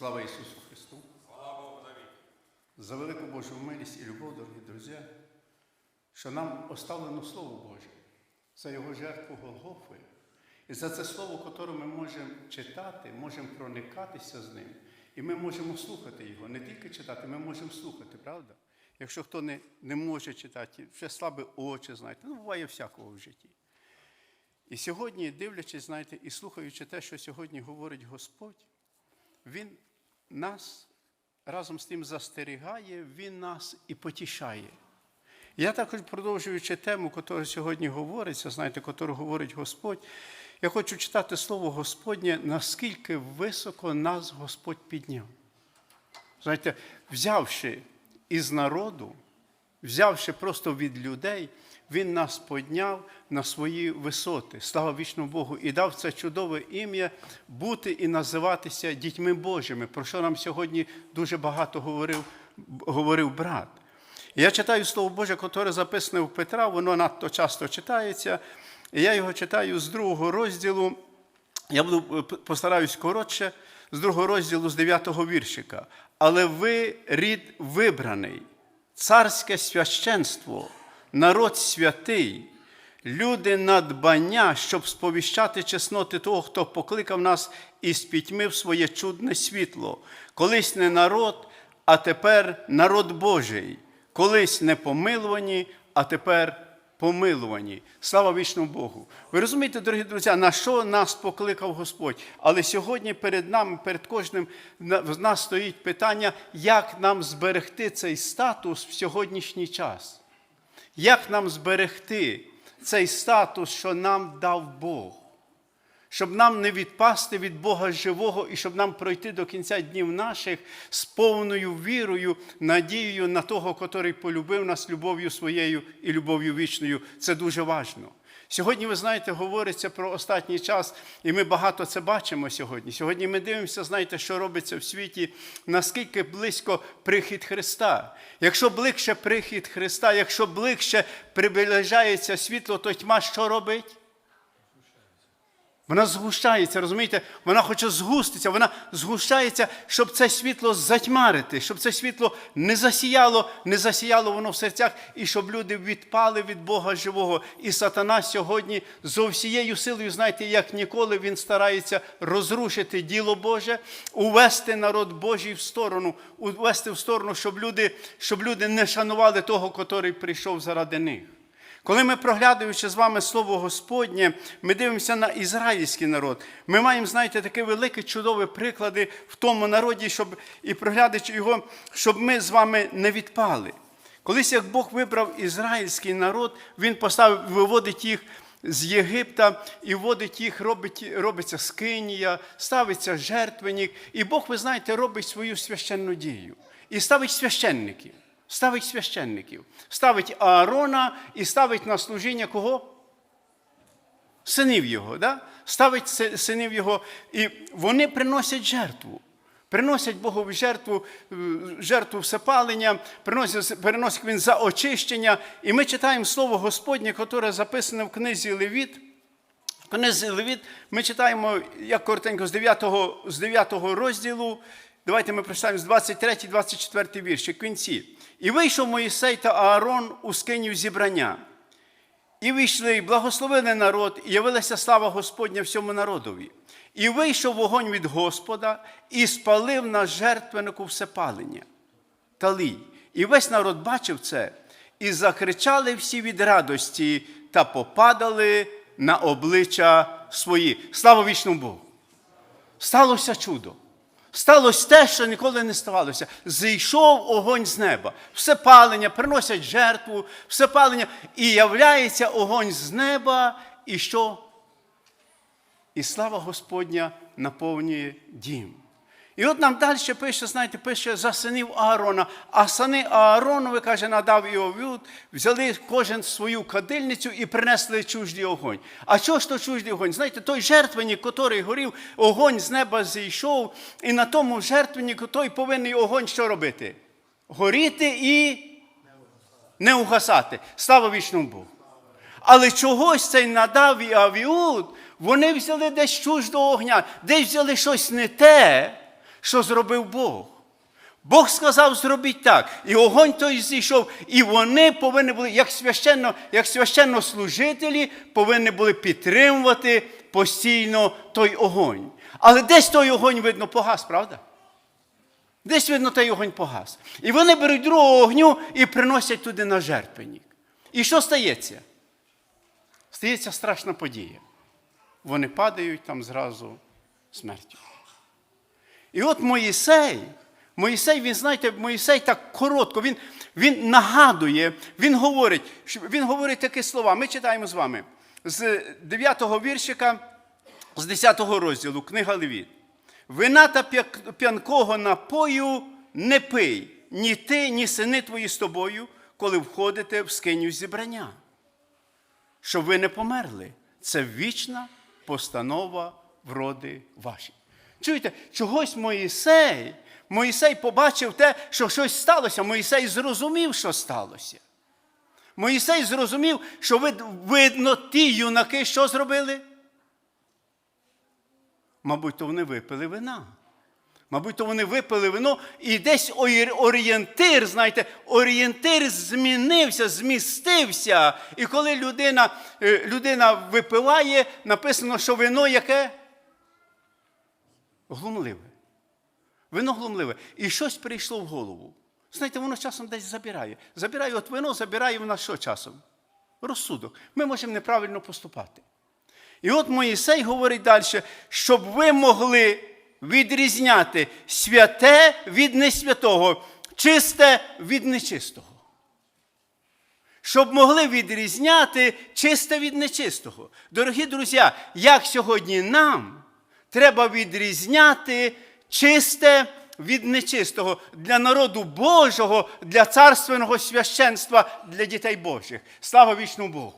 Слава Ісусу Христу! За велику Божу милість і любов, дорогі друзі, що нам оставлено Слово Боже, за Його жертву Голгофи. І за це слово, яке ми можемо читати, можемо проникатися з ним. І ми можемо слухати його. Не тільки читати, ми можемо слухати, правда? Якщо хто не, не може читати, вже слабі очі, знаєте, ну буває всякого в житті. І сьогодні, дивлячись, знаєте, і слухаючи те, що сьогодні говорить Господь, Він нас разом з тим застерігає, Він нас і потішає. Я також продовжуючи тему, яка сьогодні говориться, знаєте, яку говорить Господь, я хочу читати слово Господнє, наскільки високо нас Господь підняв. Знаєте, взявши із народу, взявши просто від людей, Він нас підняв на свої висоти. Слава вічному Богу! І дав це чудове ім'я бути і називатися дітьми Божими, про що нам сьогодні дуже багато говорив, говорив брат. Я читаю Слово Боже, яке записане в Петра, воно надто часто читається. Я його читаю з другого розділу. Я буду постараюсь коротше, з другого розділу, з 9-го віршика. Але ви рід вибраний, царське священство, народ святий, люди надбання, щоб сповіщати чесноти того, хто покликав нас із пітьми в своє чудне світло. Колись не народ, а тепер народ Божий, колись не помилувані, а тепер помилувані. Слава вічному Богу. Ви розумієте, дорогі друзі, на що нас покликав Господь? Але сьогодні перед нами, перед кожним з нас стоїть питання, як нам зберегти цей статус в сьогоднішній час. Як нам зберегти цей статус, що нам дав Бог? Щоб нам не відпасти від Бога живого і щоб нам пройти до кінця днів наших з повною вірою, надією на того, котрий полюбив нас любов'ю своєю і любов'ю вічною. Це дуже важливо. Сьогодні, ви знаєте, говориться про останній час, і ми багато це бачимо сьогодні. Сьогодні ми дивимося, знаєте, що робиться в світі, наскільки близько прихід Христа. Якщо ближче прихід Христа, якщо ближче приближається світло, то тьма що робить? Вона згущається, розумієте? Вона хоче згуститися, вона згущається, щоб це світло затьмарити, щоб це світло не засіяло, не засіяло воно в серцях, і щоб люди відпали від Бога живого. І сатана сьогодні з всією силою, знаєте, як ніколи, він старається розрушити діло Боже, увести народ Божий в сторону, увести в сторону, щоб люди, щоб люди не шанували того, котрий прийшов заради них. Коли ми, проглядаючи з вами Слово Господнє, ми дивимося на ізраїльський народ. Ми маємо, знаєте, такі великі чудові приклади в тому народі, щоб і проглядаючи його, щоб ми з вами не відпали. Колись як Бог вибрав ізраїльський народ, Він поставив, виводить їх з Єгипта і вводить їх, робить, робиться скинія, ставиться жертвенник. І Бог, ви знаєте, робить свою священну дію. І ставить священників. Ставить священників, ставить Аарона і ставить на служіння кого? Синів його. Да? Ставить синів його, і вони приносять жертву. Приносять Богові жертву, жертву всепалення, приносить, він за очищення. І ми читаємо слово Господнє, яке записане в книзі Левіт. В книзі Левіт ми читаємо, як коротенько, з 9 з 9 розділу. Давайте ми прочитаємо з 23-24 вірші, кінці. І вийшов Моїсей та Аарон у скинів зібрання. І вийшли, і благословили народ, і явилася слава Господня всьому народові. І вийшов вогонь від Господа і спалив на жертвеннику всепалення. Талій. І весь народ бачив це, і закричали всі від радості та попадали на обличчя свої. Слава вічному Богу! Сталося чудо. Сталося те, що ніколи не ставалося. Зійшов огонь з неба. Все палення, приносять жертву, все палення. І являється огонь з неба, і що? І слава Господня наповнює дім. І от нам далі пише, знаєте, пише за синів Аарона, а сини Ааронові, каже, надав і овід, взяли кожен свою кадильницю і принесли чуждий огонь. А що ж то чуждий огонь? Знаєте, той жертвенник, який горів, огонь з неба зійшов, і на тому жертвеннику той повинен огонь що робити? Горіти і не угасати. Слава вічному Богу. Але чогось цей надав і авіуд, вони взяли десь чуждого огня, десь взяли щось не те що зробив Бог. Бог сказав, зробіть так. І огонь той зійшов, і вони повинні були, як священно, як священнослужителі, повинні були підтримувати постійно той огонь. Але десь той огонь, видно, погас, правда? Десь, видно, той огонь погас. І вони беруть другого огню і приносять туди на жертвенник. І що стається? Стається страшна подія. Вони падають там зразу смертю. І от Моїсей, Моїсей, він, знаєте, Моїсей так коротко, він, він нагадує, він говорить, він говорить такі слова. Ми читаємо з вами з 9-го віршика, з 10-го розділу, книга Левіт. Вина та п'янкого напою не пий, ні ти, ні сини твої з тобою, коли входите в скиню зібрання. Щоб ви не померли. Це вічна постанова вроди ваші. Чуєте, чогось Моїсей, Моїсей побачив те, що щось сталося. Моїсей зрозумів, що сталося. Моїсей зрозумів, що вид- видно, ті юнаки що зробили? Мабуть, то вони випили вина. Мабуть, то вони випили вино, і десь орієнтир, знаєте, орієнтир змінився, змістився. І коли людина, е, людина випиває, написано, що вино яке? Глумливе. Вино глумливе. І щось прийшло в голову. Знаєте, воно часом десь забирає. Забирає от вино, забирає в нас що часом? Розсудок. Ми можемо неправильно поступати. І от Моїсей говорить далі, щоб ви могли відрізняти святе від несвятого, чисте від нечистого. Щоб могли відрізняти чисте від нечистого. Дорогі друзі, як сьогодні нам треба відрізняти чисте від нечистого для народу Божого, для царственного священства, для дітей Божих. Слава вічному Богу!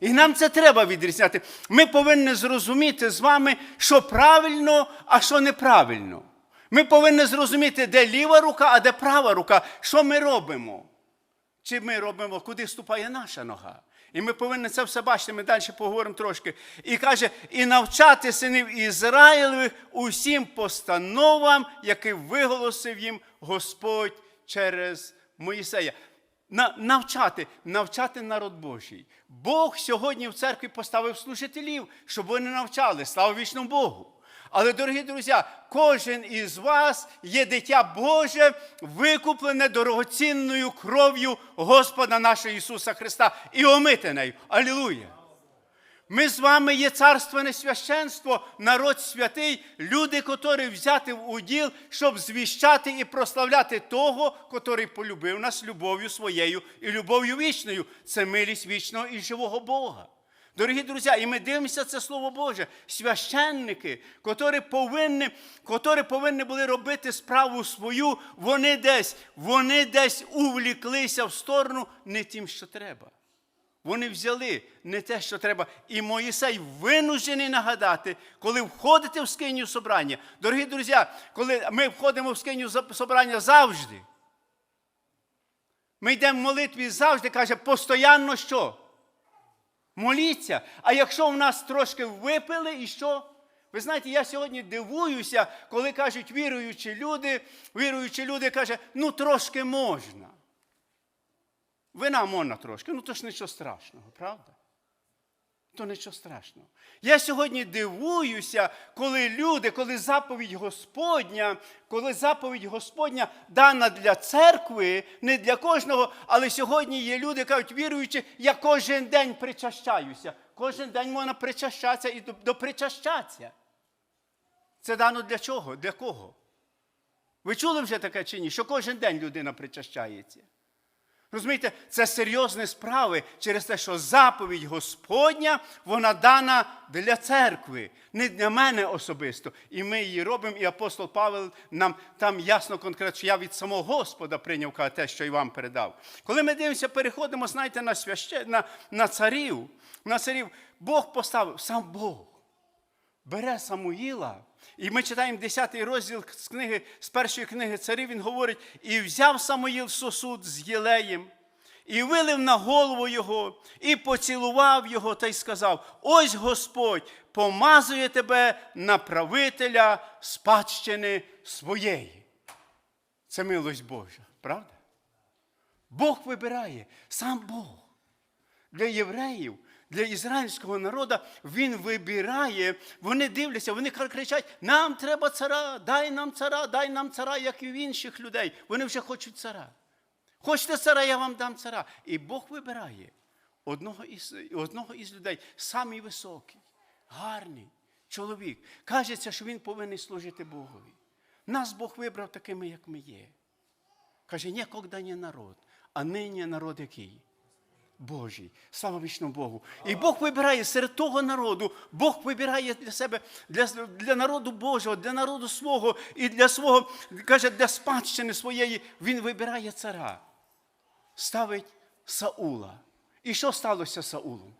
І нам це треба відрізняти. Ми повинні зрозуміти з вами, що правильно, а що неправильно. Ми повинні зрозуміти, де ліва рука, а де права рука. Що ми робимо? Чи ми робимо, куди ступає наша нога? І ми повинні це все бачити, ми далі поговоримо трошки. І каже, і навчати синів Ізраїлевих усім постановам, які виголосив їм Господь через Моїсея. На- навчати, навчати народ Божий. Бог сьогодні в церкві поставив служителів, щоб вони навчали. Слава вічному Богу. Але, дорогі друзі, кожен із вас є дитя Боже, викуплене дорогоцінною кров'ю Господа нашого Ісуса Христа і омите нею. Алілуя! Ми з вами є царственне священство, народ святий, люди, котрі взяти в уділ, щоб звіщати і прославляти того, котрий полюбив нас любов'ю своєю і любов'ю вічною. Це милість вічного і живого Бога. Дорогі друзі, і ми дивимося це Слово Боже, священники, котрі повинні, котрі повинні були робити справу свою, вони десь, вони десь увліклися в сторону не тим, що треба. Вони взяли не те, що треба. І Моїсей винужений нагадати, коли входите в скиню собрання. Дорогі друзі, коли ми входимо в скиню собрання завжди. Ми йдемо в молитві завжди, каже, постоянно що? Моліться. А якщо в нас трошки випили, і що? Ви знаєте, я сьогодні дивуюся, коли кажуть віруючі люди, віруючі люди кажуть, ну трошки можна. Вина можна трошки, ну то ж нічого страшного, правда? То нічого страшного. Я сьогодні дивуюся, коли люди, коли заповідь Господня, коли заповідь Господня дана для церкви, не для кожного, але сьогодні є люди, кажуть, віруючи, я кожен день причащаюся. Кожен день можна причащатися і допричащатися. Це дано для чого? Для кого? Ви чули вже таке чи ні? Що кожен день людина причащається? Розумієте, це серйозні справи через те, що заповідь Господня, вона дана для церкви, не для мене особисто. І ми її робимо, і апостол Павел нам там ясно конкретно, що я від самого Господа прийняв те, що й вам передав. Коли ми дивимося, переходимо, знаєте, на свяще, на, на царів, на царів, Бог поставив, сам Бог бере Самуїла, і ми читаємо 10 розділ з книги, з першої книги царів, він говорить, і взяв Самуїл сосуд з єлеєм, і вилив на голову його, і поцілував його, та й сказав: Ось Господь помазує тебе на правителя спадщини своєї. Це милость Божа, правда? Бог вибирає, сам Бог. Для євреїв, для ізраїльського народу він вибирає, вони дивляться, вони кричать: нам треба цара, дай нам цара, дай нам цара, як і в інших людей. Вони вже хочуть цара. Хочете цара, я вам дам цара. І Бог вибирає одного із, одного із людей, самий високий, гарний чоловік. Кажеться, що він повинен служити Богові. Нас Бог вибрав такими, як ми є. Каже, ніколи не народ, а нині народ який? Божий. Слава вічному Богу. І Бог вибирає серед того народу, Бог вибирає для себе, для, для народу Божого, для народу свого і для свого, каже, для спадщини своєї, Він вибирає цара. Ставить Саула. І що сталося з Саулом?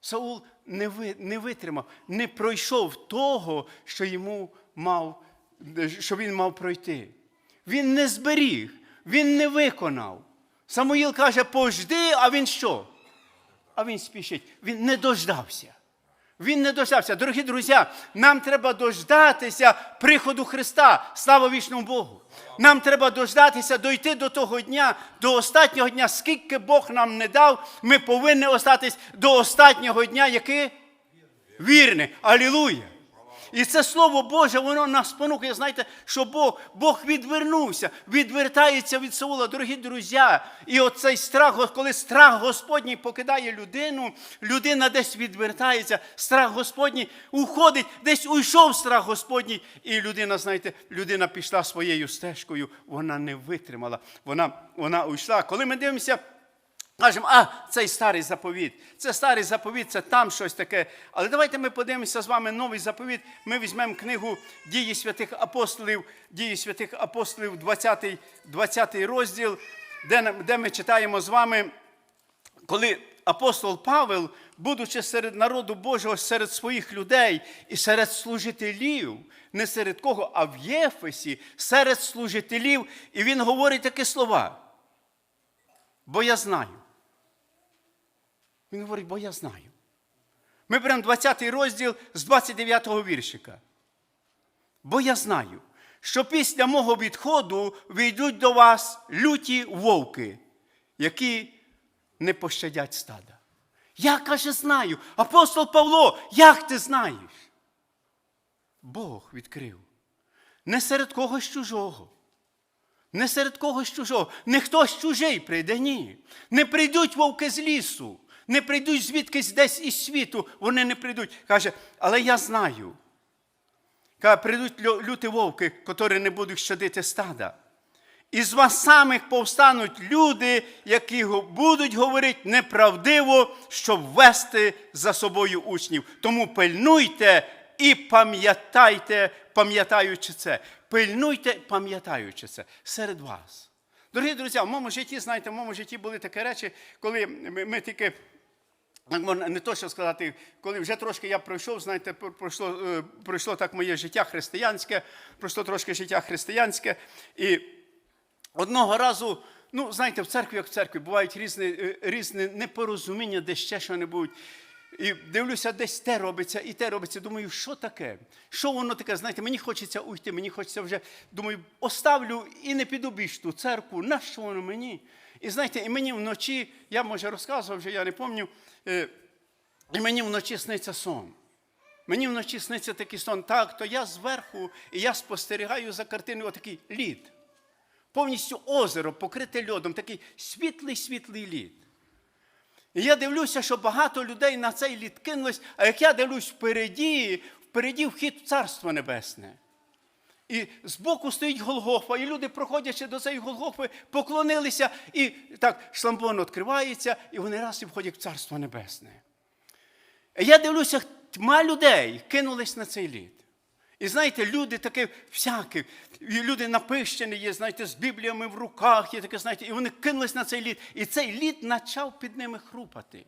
Саул не, ви, не витримав, не пройшов того, що йому мав, що він мав пройти. Він не зберіг, він не виконав. Самуїл каже, пожди, а він що? А він спішить. Він не дождався. Він не дождався. Дорогі друзі, нам треба дождатися приходу Христа. Слава вічному Богу. Нам треба дождатися, дойти до того дня, до останнього дня, скільки Бог нам не дав, ми повинні остатись до останнього дня, який вірний. Алілуя! І це Слово Боже, воно нас спонукує, знаєте, що Бог, Бог відвернувся, відвертається від Саула, дорогі друзі. І оцей страх, коли страх Господній покидає людину, людина десь відвертається, страх Господній уходить, десь уйшов страх Господній, і людина, знаєте, людина пішла своєю стежкою, вона не витримала, вона, вона уйшла. Коли ми дивимося. Кажемо, а цей старий заповіт. Це старий заповіт, це там щось таке. Але давайте ми подивимося з вами новий заповіт. Ми візьмемо книгу Дії святих апостолів, Дії святих апостолів, 20, 20 розділ, де, де ми читаємо з вами, коли апостол Павел, будучи серед народу Божого, серед своїх людей і серед служителів, не серед кого, а в Єфесі, серед служителів, і він говорить такі слова. Бо я знаю. Він говорить, бо я знаю. Ми беремо 20 розділ з 29 го віршика. Бо я знаю, що після мого відходу війдуть до вас люті вовки, які не пощадять стада. Я каже, знаю. Апостол Павло, як ти знаєш? Бог відкрив. Не серед когось чужого. Не серед когось чужого, не хтось чужий прийде, ні. Не прийдуть вовки з лісу, не прийдуть звідкись десь із світу, вони не прийдуть. Каже, але я знаю. Каже, прийдуть люті вовки, котрі не будуть щадити стада. І з вас самих повстануть люди, які будуть говорити неправдиво, щоб вести за собою учнів. Тому пильнуйте і пам'ятайте, пам'ятаючи це. Пильнуйте, пам'ятаючи це серед вас. Дорогі друзі, в моєму житті, знаєте, в моєму житті були такі речі, коли ми, ми тільки. Не то, що сказати, коли вже трошки я пройшов, знаєте, пройшло пройшло так моє життя християнське, пройшло трошки життя християнське. І одного разу, ну, знаєте, в церкві, як в церкві, бувають різні різні непорозуміння, де ще що-небудь. І дивлюся, десь те робиться, і те робиться. Думаю, що таке? Що воно таке? Знаєте, мені хочеться уйти, мені хочеться вже, думаю, оставлю і не піду більш ту церкву. Нащо воно мені? І знаєте, і мені вночі, я може розказував вже, я не пам'ятаю, і мені вночі сниться сон. Мені вночі сниться такий сон. Так, то я зверху, і я спостерігаю за картиною отакий лід. Повністю озеро покрите льодом, такий світлий-світлий лід. І я дивлюся, що багато людей на цей лід кинулось, а як я дивлюсь впереді, впереді вхід в Царство Небесне. І збоку стоїть Голгофа, і люди, проходячи до цієї Голгофи, поклонилися, і так шламбон відкривається, і вони раз і входять в Царство Небесне. Я дивлюся, тьма людей кинулись на цей лід. І знаєте, люди такі всякі, і люди напищені є, знаєте, з Бібліями в руках, є таке, знаєте, і вони кинулись на цей лід. І цей лід почав під ними хрупати.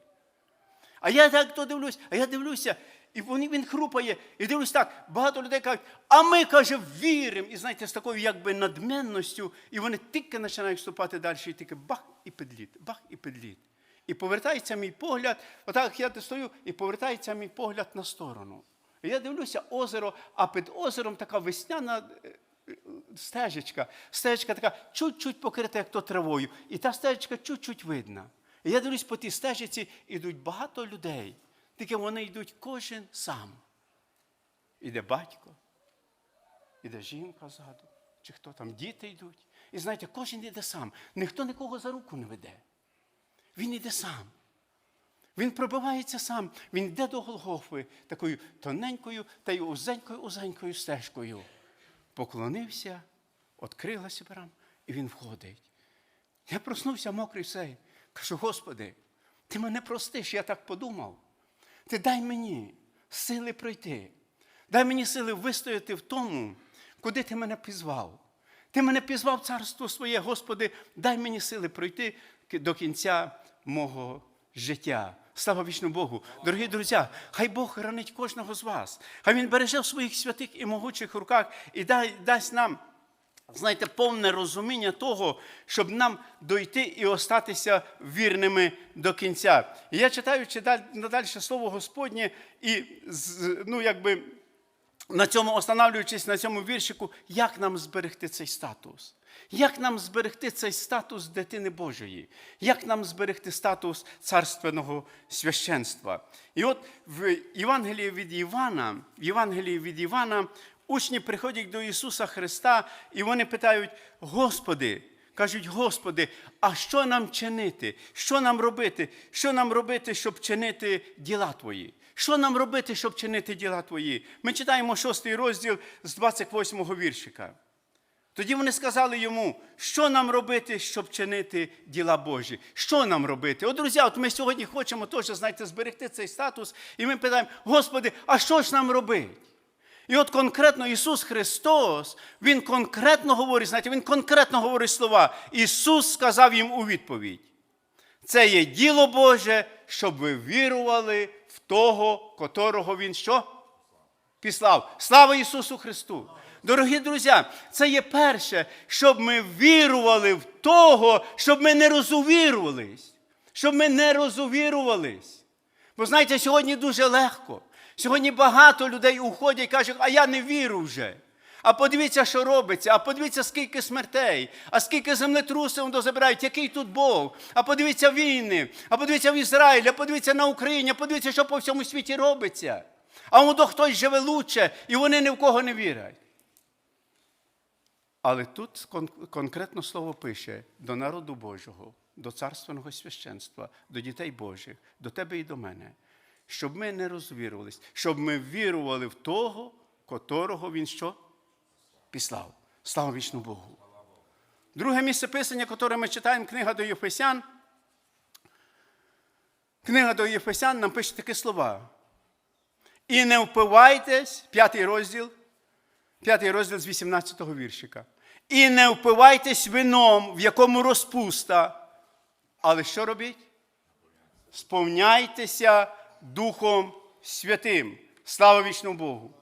А я так то дивлюсь, а я дивлюся, і він, він хрупає, і дивлюсь так, багато людей кажуть, а ми, каже, віримо. І знаєте, з такою якби надменністю, і вони тільки починають вступати далі, і тільки бах і підліт, бах і підліт. І повертається мій погляд, отак я стою, і повертається мій погляд на сторону. І я дивлюся озеро, а під озером така весняна е, е, стежечка. Стежечка така чуть-чуть покрита, як то травою. І та стежечка чуть-чуть видна. Я дивлюсь, по тій стежиці йдуть багато людей. Тільки вони йдуть кожен сам. Іде батько, іде жінка ззаду, чи хто там, діти йдуть. І знаєте, кожен йде сам. Ніхто нікого за руку не веде. Він йде сам. Він пробивається сам, він йде до Голгофи такою тоненькою та й узенькою узенькою стежкою. Поклонився, відкрилася брам, і він входить. Я проснувся мокрий все. Кажу, Господи, ти мене простиш, я так подумав. Ти дай мені сили пройти. Дай мені сили вистояти в тому, куди ти мене пізвав. Ти мене пізвав царство своє, Господи, дай мені сили пройти до кінця мого життя. Слава вічному Богу. Дорогі друзі, хай Бог хранить кожного з вас. Хай Він береже в своїх святих і могучих руках і дасть нам знаєте, повне розуміння того, щоб нам дойти і остатися вірними до кінця. І я читаючи надалі слово Господнє, і ну, якби на цьому останавлюючись на цьому віршику, як нам зберегти цей статус? Як нам зберегти цей статус дитини Божої? Як нам зберегти статус царственного священства? І от в Євангелії від Івана, в Євангелії від Івана учні приходять до Ісуса Христа і вони питають: Господи, кажуть, Господи, а що нам чинити? Що нам робити? Що нам робити, щоб чинити діла Твої? Що нам робити, щоб чинити діла Твої? Ми читаємо шостий розділ з 28-го віршика. Тоді вони сказали йому, що нам робити, щоб чинити діла Божі. Що нам робити? От, друзі, от ми сьогодні хочемо теж, знаєте, зберегти цей статус, і ми питаємо, Господи, а що ж нам робити? І от конкретно Ісус Христос, Він конкретно говорить, знаєте, Він конкретно говорить слова. Ісус сказав їм у відповідь. Це є діло Боже, щоб ви вірували в того, котрого Він що? Післав. Слава Ісусу Христу! Дорогі друзі, це є перше, щоб ми вірували в того, щоб ми не розувірувались. Щоб ми не розувірувались. Бо знаєте, сьогодні дуже легко. Сьогодні багато людей уходять і кажуть, а я не вірю вже. А подивіться, що робиться, а подивіться, скільки смертей, а скільки землетрусів дозабирають, який тут Бог. А подивіться війни, а подивіться в Ізраїль, а подивіться на Україні, а подивіться, що по всьому світі робиться. А воно хтось живе лучше, і вони ні в кого не вірять. Але тут конкретно слово пише до народу Божого, до царственного священства, до дітей Божих, до тебе і до мене, щоб ми не розвірувались, щоб ми вірували в того, котрого він що? Післав. Слава вічну Богу. Друге місце писання, яке ми читаємо, книга до Єфесян. Книга до Єфесян нам пише такі слова. І не впивайтесь, п'ятий розділ, п'ятий розділ з 18-го віршика. І не впивайтесь вином, в якому розпуста. Але що робіть? Сповняйтеся Духом Святим. Слава вічному Богу.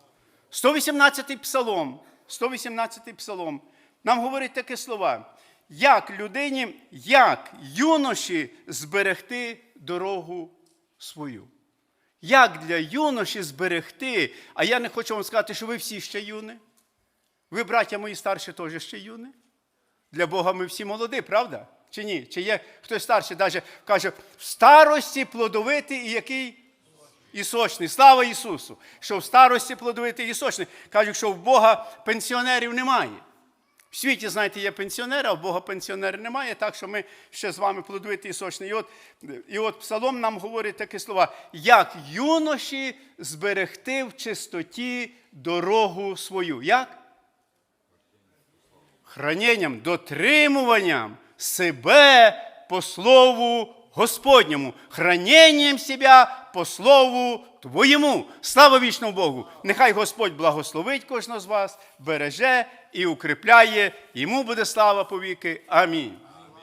118-й псалом, 118-й псалом нам говорить такі слова. Як людині, як юноші зберегти дорогу свою? Як для юноші зберегти? А я не хочу вам сказати, що ви всі ще юні. Ви, браття мої старші, теж ще юні. Для Бога ми всі молоді, правда? Чи ні? Чи є хтось старший, навіть каже, в старості плодовитий і який? І сочний. Слава Ісусу! Що в старості плодовитий і сочний. Кажуть, що в Бога пенсіонерів немає. В світі, знаєте, є пенсіонери, а в Бога пенсіонерів немає, так що ми ще з вами плодовиті і сочні. І от, і от Псалом нам говорить такі слова: як юноші зберегти в чистоті дорогу свою. Як? Храненням, дотримуванням себе по слову Господньому, храненням себя по слову Твоєму. Слава вічному Богу! Нехай Господь благословить кожного з вас, береже і укріпляє. Йому буде слава повіки. Амінь.